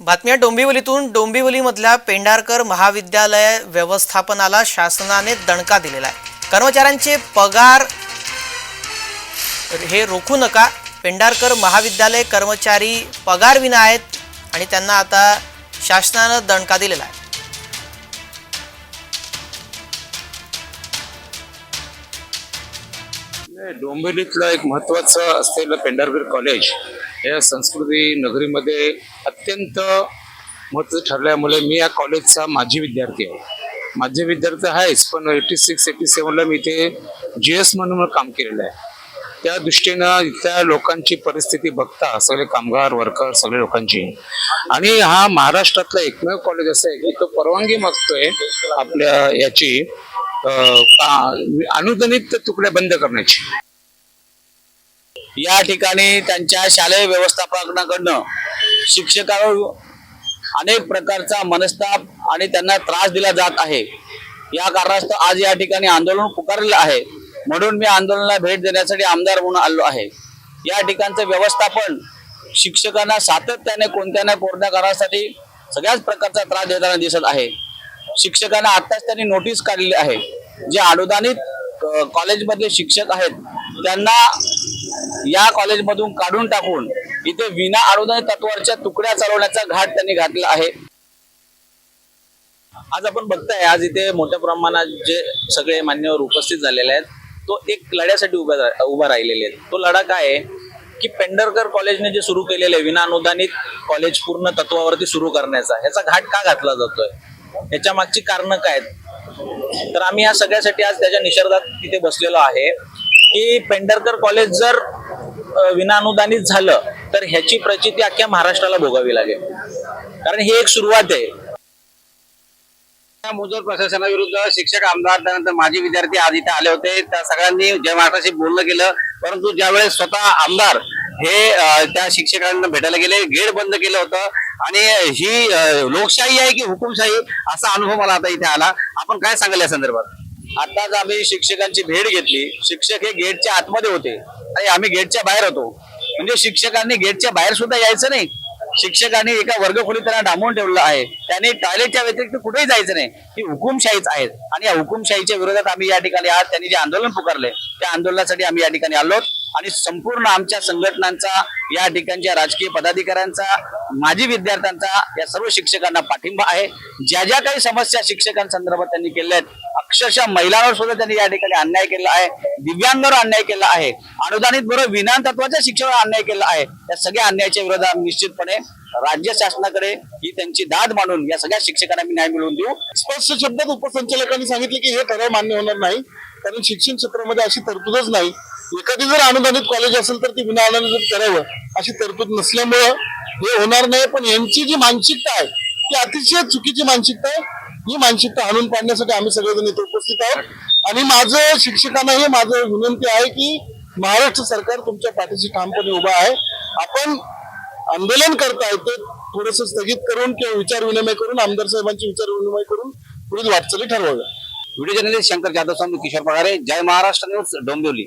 बातम्या डोंबिवलीतून डोंबिवलीमधल्या पेंढारकर महाविद्यालय व्यवस्थापनाला शासनाने दणका दिलेला आहे. कर्मचाऱ्यांचे पगार हे रोखू नका. पेंढारकर महाविद्यालय कर्मचारी पगार विना आहेत आणि त्यांना आता शासनानं दणका दिलेला आहे. म्हणजे डोंबिवलीतलं एक महत्वाचं असलेलं पेंढारकर कॉलेज या संस्कृती नगरीमध्ये अत्यंत महत्त्वाचं ठरल्यामुळे मी या कॉलेजचा माजी विद्यार्थी आहे. माझे विद्यार्थी आहेच पण एटी सिक्स एटी सेवनला मी इथे जी एस म्हणून काम केलेलं आहे. त्या दृष्टीनं इथल्या लोकांची परिस्थिती बघता सगळे कामगार वर्कर सगळे लोकांची. आणि हा महाराष्ट्रातला एकमेव कॉलेज असं आहे की तो परवानगी मागतोय आपल्या याची. अनुदानित तुकड्या बंद करण्याची. या ठिकाणी त्यांच्या शालेय व्यवस्थापनाकडनं शिक्षकावर अनेक प्रकारचा मनस्ताप आणि त्यांना त्रास दिला जात आहे. या कारणास्तव आज या ठिकाणी आंदोलन पुकारलेलं आहे. म्हणून मी आंदोलनाला भेट देण्यासाठी आमदार म्हणून आलो आहे. या ठिकाणचं व्यवस्थापन शिक्षकांना सातत्याने कोणत्या ना कोणत्या कारणासाठी सगळ्याच प्रकारचा त्रास देताना दिसत आहे. शिक्षकांना आताच त्यांनी नोटीस काढली आहे. जे अनुदानित कॉलेजमधले शिक्षक आहेत त्यांना या कॉलेजमधून काढून टाकून इथे विना अनुदानित तत्वाच्या तुकड्या चालवण्याचा घाट त्यांनी घातला आहे. आज आपण बघताय आज इथे मोठ्या प्रमाणात जे सगळे मान्यवर उपस्थित झालेले आहेत तो एक लढ्यासाठी उभा उभा राहिलेले आहेत. तो लढा काय आहे? की पेंडरकर कॉलेजने जे सुरू केलेले आहे विना अनुदानित कॉलेज पूर्ण तत्वावरती सुरू करण्याचा ह्याचा घाट का घातला जातोय? याच्या मागची कारणं काय आहेत? तर आम्ही या सगळ्यासाठी आज त्याच्या निषेधात तिथे बसलेलो आहे. की पेंढरकर कॉलेज जर विनाअनुदानित झालं तर ह्याची प्रचिती अख्ख्या महाराष्ट्राला भोगावी लागेल. कारण ही एक सुरुवात आहे. मुजोर प्रशासनाविरुद्ध शिक्षक आमदार त्यानंतर माजी विद्यार्थी आज इथे आले होते. त्या सगळ्यांनी जय महाराष्ट्राशी बोलणं केलं. परंतु ज्यावेळेस स्वतः आमदार हे त्या शिक्षकांना भेटायला गेले गेट बंद केलं होतं. आणि ही लोकशाही आहे की हुकुमशाही? असा अनुभव मला आता इथे आला. आपण काय सांगाल या संदर्भात? आताच आम्ही शिक्षकांची भेट घेतली. शिक्षक हे गेटच्या आतमध्ये होते. आणि आम्ही गेटच्या बाहेर होतो. म्हणजे शिक्षकांनी गेटच्या बाहेर सुद्धा यायचं नाही. शिक्षकांनी एका वर्गखोलीत त्यांना डांबून ठेवलं आहे. त्यांनी टॉयलेटच्या व्यतिरिक्त कुठेही जायचं नाही. ही हुकुमशाहीच आहे. आणि या हुकुमशाहीच्या विरोधात आम्ही या ठिकाणी आज त्यांनी जे आंदोलन पुकारले त्या आंदोलनासाठी आम्ही या ठिकाणी आलोत. आणि संपूर्ण आमच्या संघटनांचा या ठिकाणच्या राजकीय पदाधिकाऱ्यांचा माजी विद्यार्थ्यांचा या सर्व शिक्षकांना पाठिंबा आहे. ज्या ज्या काही समस्या शिक्षकांसंदर्भात त्यांनी केल्या आहेत अक्षरशः महिलांवर सुद्धा त्यांनी या ठिकाणी अन्याय केला आहे दिव्यांगावर अन्याय केला आहे अनुदानित बरोबर विनान तत्वाच्या शिक्षणावर अन्याय केला आहे या सगळ्या अन्यायाच्या विरोधात निश्चितपणे राज्य शासनाकडे ही त्यांची दाद मांडून या सगळ्या शिक्षकांना मी न्याय मिळवून देऊ. स्पष्ट शब्दात उपसंचालकांनी सांगितले की हे ठराव मान्य होणार नाही कारण शिक्षण क्षेत्रामध्ये अशी तरतूदच नाही. एखादी जर अनुदानित कॉलेज असेल तर ती विना अनुदानित करावं अशी तरतूद नसल्यामुळं हे होणार नाही. पण यांची जी मानसिकता आहे ती अतिशय चुकीची मानसिकता आहे. ही मानसिकता हाणून पाडण्यासाठी आम्ही सगळेजण इथे उपस्थित आहोत. आणि माझं शिक्षकांनाही माझं विनंती आहे की महाराष्ट्र सरकार तुमच्या पाठीशी ठामपणे उभा आहे. आपण आंदोलन करताय ते थोडस स्थगित करून किंवा विचार विनिमय करून आमदार साहेबांची विचार विनिमय करून पुढील वाटचाली ठरवाव्या. Video journalist Shankar Jadhav Swami Kishor Pagare Jai Maharashtra news Dombivli.